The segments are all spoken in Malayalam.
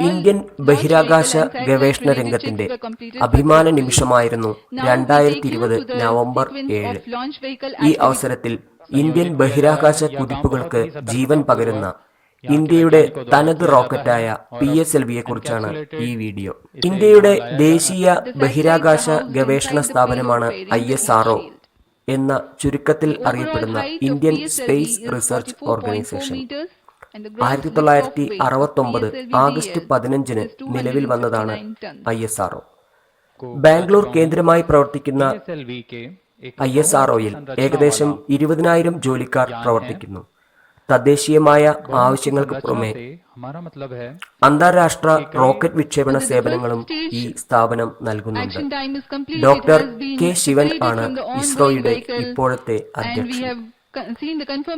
ഇന്ത്യൻ ബഹിരാകാശ ഗവേഷണ രംഗത്തിന്റെ അഭിമാന നിമിഷമായിരുന്നു രണ്ടായിരത്തി ഇരുപത് നവംബർ ഏഴ്. ഈ അവസരത്തിൽ ഇന്ത്യൻ ബഹിരാകാശ കുതിപ്പുകൾക്ക് ജീവൻ പകരുന്ന ഇന്ത്യയുടെ തനത് റോക്കറ്റായ പി എസ് എൽ വിയെ കുറിച്ചാണ് ഈ വീഡിയോ. ഇന്ത്യയുടെ ദേശീയ ബഹിരാകാശ ഗവേഷണ സ്ഥാപനമാണ് ഐ എസ് ആർഒ എന്ന ചുരുക്കത്തിൽ അറിയപ്പെടുന്ന ഇന്ത്യൻ സ്പേസ് റിസർച്ച് ഓർഗനൈസേഷൻ. ആയിരത്തി തൊള്ളായിരത്തി അറുപത്തൊമ്പത് ആഗസ്റ്റ് പതിനഞ്ചിന് നിലവിൽ വന്നതാണ് ഐ എസ് ആർഒ ബാംഗ്ലൂർ കേന്ദ്രമായി പ്രവർത്തിക്കുന്ന ഐ എസ് ആർഒയിൽ ഏകദേശം ഇരുപതിനായിരം ജോലിക്കാർ പ്രവർത്തിക്കുന്നു. തദ്ദേശീയമായ ആവശ്യങ്ങൾക്ക് പുറമെ അന്താരാഷ്ട്ര റോക്കറ്റ് വിക്ഷേപണ സേവനങ്ങളും ഈ സ്ഥാപനം നൽകുന്നുണ്ട്. ഡോക്ടർ കെ ശിവൻ ആണ് ഇസ്രോയുടെ ഇപ്പോഴത്തെ അധ്യക്ഷൻ.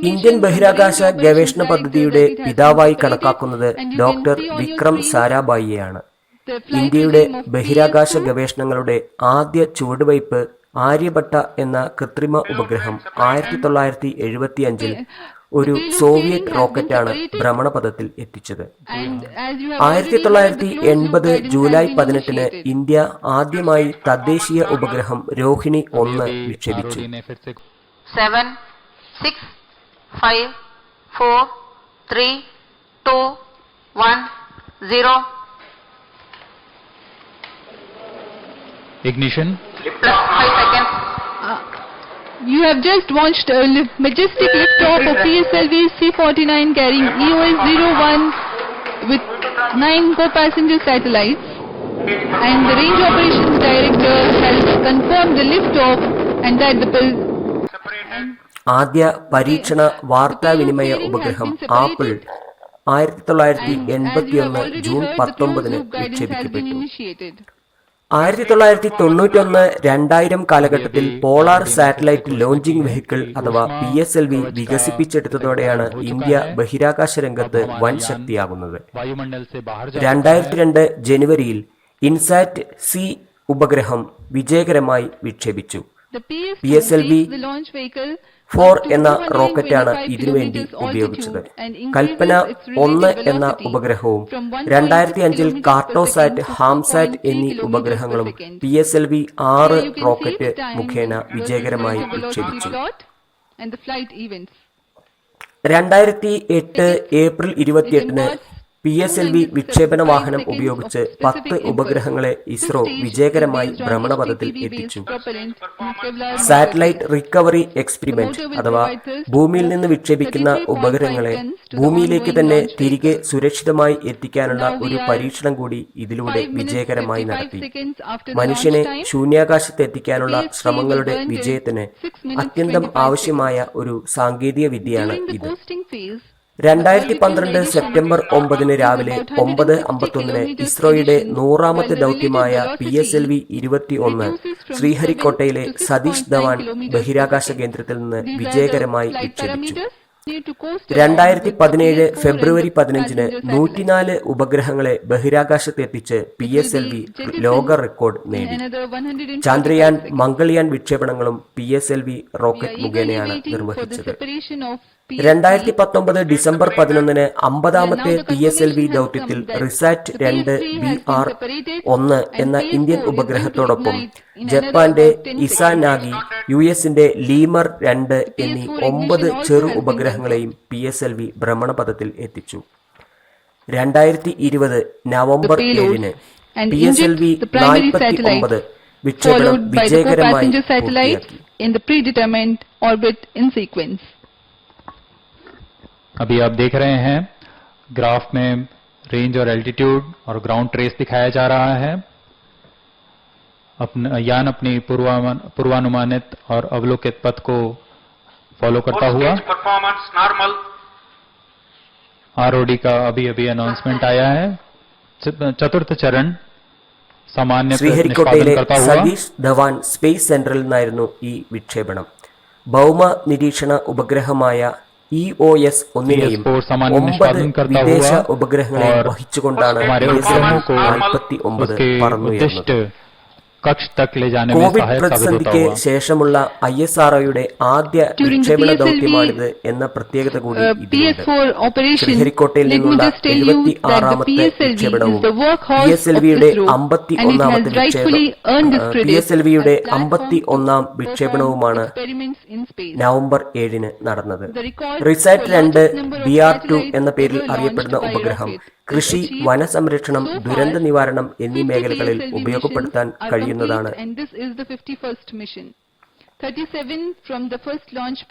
ഇന്ത്യൻ ബഹിരാകാശ ഗവേഷണ പദ്ധതിയുടെ പിതാവായി കണക്കാക്കുന്നത് ഡോക്ടർ വിക്രം സാരാഭായിയെയാണ് ഇന്ത്യയുടെ ബഹിരാകാശ ഗവേഷണങ്ങളുടെ ആദ്യ ചുവടുവയ്പ് ആര്യഭട്ട എന്ന കൃത്രിമ ഉപഗ്രഹം ആയിരത്തി തൊള്ളായിരത്തി എഴുപത്തി അഞ്ചിൽ ഒരു സോവിയറ്റ് റോക്കറ്റാണ് ഭ്രമണപഥത്തിൽ എത്തിച്ചത് ആയിരത്തി തൊള്ളായിരത്തി എൺപത് ജൂലൈ പതിനെട്ടിന് ഇന്ത്യ ആദ്യമായി തദ്ദേശീയ ഉപഗ്രഹം രോഹിണി ഒന്ന് വിക്ഷേപിച്ചു 6, 5, 4, 3, 2, 1, 0. Ignition. Plus 5 seconds. Uh, you have just launched a majestic liftoff of PSLV C-49 carrying EOS-01 with 9 co-passenger satellites and the range operations director has confirmed the liftoff and that the ആദ്യ പരീക്ഷണ വാർത്താവിനിമയ ഉപഗ്രഹം ആപ്പിൾ ആയിരത്തി തൊള്ളായിരത്തി എൺപത്തിയൊന്ന് ജൂൺ പത്തൊമ്പതിന് വിക്ഷേപിക്കപ്പെട്ടു. ആയിരത്തി തൊള്ളായിരത്തി തൊണ്ണൂറ്റൊന്ന് രണ്ടായിരം കാലഘട്ടത്തിൽ പോളാർ സാറ്റലൈറ്റ് ലോഞ്ചിംഗ് വെഹിക്കിൾ അഥവാ പി എസ് എൽ വി വികസിപ്പിച്ചെടുത്തതോടെയാണ് ഇന്ത്യ ബഹിരാകാശ രംഗത്ത് വൻ ശക്തിയാകുന്നത്. രണ്ടായിരത്തി രണ്ട് ജനുവരിയിൽ ഇൻസാറ്റ് സി ഉപഗ്രഹം വിജയകരമായി വിക്ഷേപിച്ചു. PSLV, ഫോർ എന്ന 225 റോക്കറ്റാണ് ഇതിനുവേണ്ടി ഉപയോഗിച്ചത് കൽപ്പന ഒന്ന് എന്ന ഉപഗ്രഹവും from 1.6 രണ്ടായിരത്തി അഞ്ചിൽ കാർട്ടോസാറ്റ് ഹാംസാറ്റ് എന്നീ ഉപഗ്രഹങ്ങളും പി എസ് എൽ വി ആറ് റോക്കറ്റ് മുഖേന വിജയകരമായി വിക്ഷേപിച്ചു. രണ്ടായിരത്തി എട്ട് ഏപ്രിൽ ഇരുപത്തിയെട്ടിന് പി എസ് എൽ വി വിക്ഷേപണ വാഹനം ഉപയോഗിച്ച് പത്ത് ഉപഗ്രഹങ്ങളെ ഇസ്രോ വിജയകരമായി ഭ്രമണപഥത്തിൽ എത്തിച്ചു. സാറ്റലൈറ്റ് റിക്കവറി എക്സ്പെരിമെന്റ് അഥവാ ഭൂമിയിൽ നിന്ന് വിക്ഷേപിക്കുന്ന ഉപഗ്രഹങ്ങളെ ഭൂമിയിലേക്ക് തന്നെ തിരികെ സുരക്ഷിതമായി എത്തിക്കാനുള്ള ഒരു പരീക്ഷണം കൂടി ഇതിലൂടെ വിജയകരമായി നടത്തി. മനുഷ്യനെ ശൂന്യാകാശത്ത് എത്തിക്കാനുള്ള ശ്രമങ്ങളുടെ വിജയത്തിന് അത്യന്തം ആവശ്യമായ ഒരു സാങ്കേതിക വിദ്യയാണ് ഇത്. രണ്ടായിരത്തി പന്ത്രണ്ട് സെപ്റ്റംബർ ഒമ്പതിന് രാവിലെ ഒമ്പത് അമ്പത്തൊന്നിന് ഇസ്രോയുടെ നൂറാമത്തെ ദൗത്യമായ പി എസ് എൽ വി ഇരുപത്തി ഒന്ന് ശ്രീഹരിക്കോട്ടയിലെ സതീഷ് ധവാൻ ബഹിരാകാശ കേന്ദ്രത്തിൽ നിന്ന് വിജയകരമായി വിക്ഷേപിച്ചു. രണ്ടായിരത്തി പതിനേഴ് ഫെബ്രുവരി പതിനഞ്ചിന് നൂറ്റിനാല് ഉപഗ്രഹങ്ങളെ ബഹിരാകാശത്തെത്തിച്ച് പി എസ് എൽ വി ലോക റെക്കോർഡ് നേടി. Chandrayaan Mangalyaan വിക്ഷേപണങ്ങളും P S L V rocket മുഖേനയാണ് നിർവഹിച്ചത്. രണ്ടായിരത്തി പത്തൊമ്പത് ഡിസംബർ പതിനൊന്നിന് അമ്പതാമത്തെ പി എസ് എൽ വി ദൗത്യത്തിൽ റിസാറ്റ് രണ്ട് ബി ആർ ഒന്ന് എന്ന ഇന്ത്യൻ ഉപഗ്രഹത്തോടൊപ്പം ജപ്പാന്റെ ഇസാനാഗി യു എസിന്റെ ലീമർ രണ്ട് എന്നീ ഒമ്പത് ചെറു ഉപഗ്രഹങ്ങളെയും പി എസ് എൽ വി ഭ്രമണപഥത്തിൽ എത്തിച്ചു. രണ്ടായിരത്തി ഇരുപത് നവംബർ ഏഴിന് പി എസ് എൽ വി നാൽപ്പത്തി ഒമ്പത് വിക്ഷേപണം വിജയകരമായി in the predetermined orbit in sequence. अभी आप देख रहे हैं ग्राफ में रेंज और एल्टीट्यूड और ग्राउंड ट्रेस दिखाया जा रहा है अपना यान अपनी पूर्वानुमान पूर्वानुमानित और अवलोकित पथ को फॉलो करता हुआ Stage performance normal. आरओडी का अभी अभी अनाउंसमेंट आया है च- चतुर्थ चरण सामान्य निष्पादन ശ്രീഹരിക്കോട്ടയിലെ करता हुआ സതീഷ് ധവാൻ സ്പേസ് സെന്ററിൽ നിന്നായിരുന്നു ഈ വിക്ഷേപണം ഭൗമ നിരീക്ഷണ ഉപഗ്രഹമായ ഇ ഒ എസ് ഒന്നിനെയും ഒമ്പത് വിദേശ ഉപഗ്രഹങ്ങളെ വഹിച്ചുകൊണ്ടാണ് നാൽപ്പത്തി ഒമ്പത് പറന്നുയർന്നത്. കോവിഡ് പ്രതിസന്ധിക്ക് ശേഷമുള്ള ഐ എസ് ആർ ഒയുടെ ആദ്യ വിക്ഷേപണ ദൗത്യമാണിത് എന്ന പ്രത്യേകത കൂടി ശ്രീഹരിക്കോട്ടയിൽ നിന്നുള്ള എഴുപത്തി ആറാമത്തെ വിക്ഷേപണവും പി എസ് എൽ വിയുടെ അമ്പത്തി ഒന്നാമത്തെ വിക്ഷേപണം പി എസ് എൽ വിയുടെ അമ്പത്തി ഒന്നാം വിക്ഷേപണവുമാണ് നവംബർ ഏഴിന് നടന്നത്. റിസാറ്റ് രണ്ട് ബി ആർ ടു എന്ന പേരിൽ അറിയപ്പെടുന്ന ഉപഗ്രഹം കൃഷി വനസംരക്ഷണം ദുരന്ത നിവാരണം എന്നീ മേഖലകളിൽ ഉപയോഗപ്പെടുത്താൻ കഴിയുന്നതാണ്.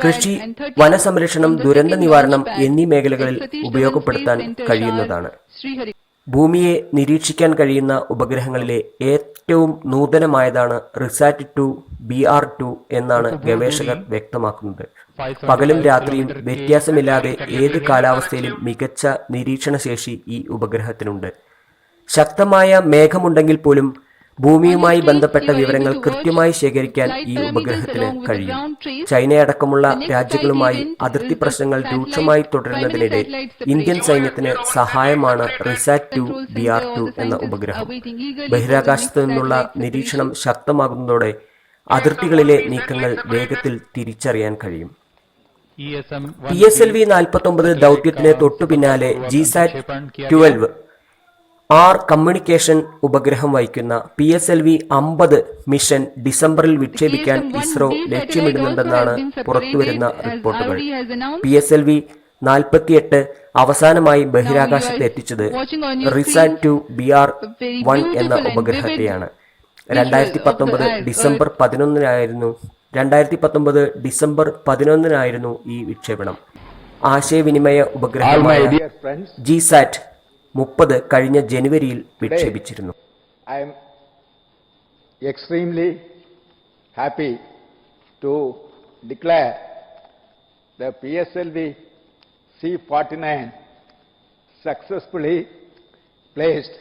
കൃഷി വനസംരക്ഷണം ദുരന്ത നിവാരണം എന്നീ മേഖലകളിൽ ഉപയോഗപ്പെടുത്താൻ കഴിയുന്നതാണ്. ഭൂമിയെ നിരീക്ഷിക്കാൻ കഴിയുന്ന ഉപഗ്രഹങ്ങളിലെ ഏറ്റവും നൂതനമായതാണ് RISAT two B R two എന്നാണ് ഗവേഷകർ വ്യക്തമാക്കുന്നത്. പകലും രാത്രിയും വ്യത്യാസമില്ലാതെ ഏത് കാലാവസ്ഥയിലും മികച്ച നിരീക്ഷണശേഷി ഈ ഉപഗ്രഹത്തിനുണ്ട്. ശക്തമായ മേഘമുണ്ടെങ്കിൽ പോലും ഭൂമിയുമായി ബന്ധപ്പെട്ട വിവരങ്ങൾ കൃത്യമായി ശേഖരിക്കാൻ ഈ ഉപഗ്രഹത്തിന് കഴിയും. ചൈനയടക്കമുള്ള രാജ്യങ്ങളുമായി അതിർത്തി പ്രശ്നങ്ങൾ രൂക്ഷമായി തുടരുന്നതിനിടെ ഇന്ത്യൻ സൈന്യത്തിന് സഹായമാണ് RISAT two B R two എന്ന ഉപഗ്രഹം. ബഹിരാകാശത്തു നിന്നുള്ള നിരീക്ഷണം ശക്തമാകുന്നതോടെ അതിർത്തികളിലെ നീക്കങ്ങൾ വേഗത്തിൽ തിരിച്ചറിയാൻ കഴിയും. പി എസ് എൽ വി നാൽപ്പത്തി ഒമ്പത് ദൗത്യത്തിന് തൊട്ടു പിന്നാലെ ജിസാറ്റ് ട്വൽവ് ആർ കമ്മ്യൂണിക്കേഷൻ ഉപഗ്രഹം വഹിക്കുന്ന പി എസ് എൽ വി അമ്പത് മിഷൻ ഡിസംബറിൽ വിക്ഷേപിക്കാൻ ഇസ്രോ ലക്ഷ്യമിടുന്നുണ്ടെന്നാണ് പുറത്തുവരുന്ന റിപ്പോർട്ടുകൾ. പി എസ് എൽ വി നാൽപ്പത്തിയെട്ട് അവസാനമായി ബഹിരാകാശത്ത് എത്തിച്ചത് RISAT two B R one എന്ന ഉപഗ്രഹത്തെയാണ്. രണ്ടായിരത്തി പത്തൊമ്പത് ഡിസംബർ പതിനൊന്നിനായിരുന്നു. രണ്ടായിരത്തി പത്തൊമ്പത് ഡിസംബർ പതിനൊന്നിനായിരുന്നു ഈ വിക്ഷേപണം. ആശയവിനിമയ ഉപഗ്രഹമായ ജി സാറ്റ് ജിസാറ്റ് മുപ്പത് കഴിഞ്ഞ ജനുവരിയിൽ വിക്ഷേപിച്ചിരുന്നു I am extremely happy to declare the PSLV C-49 successfully placed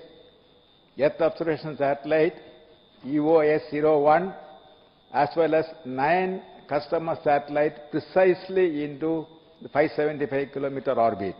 Earth Observation Satellite EOS-01 as well as nine customer satellites precisely into the 575 kilometer orbit.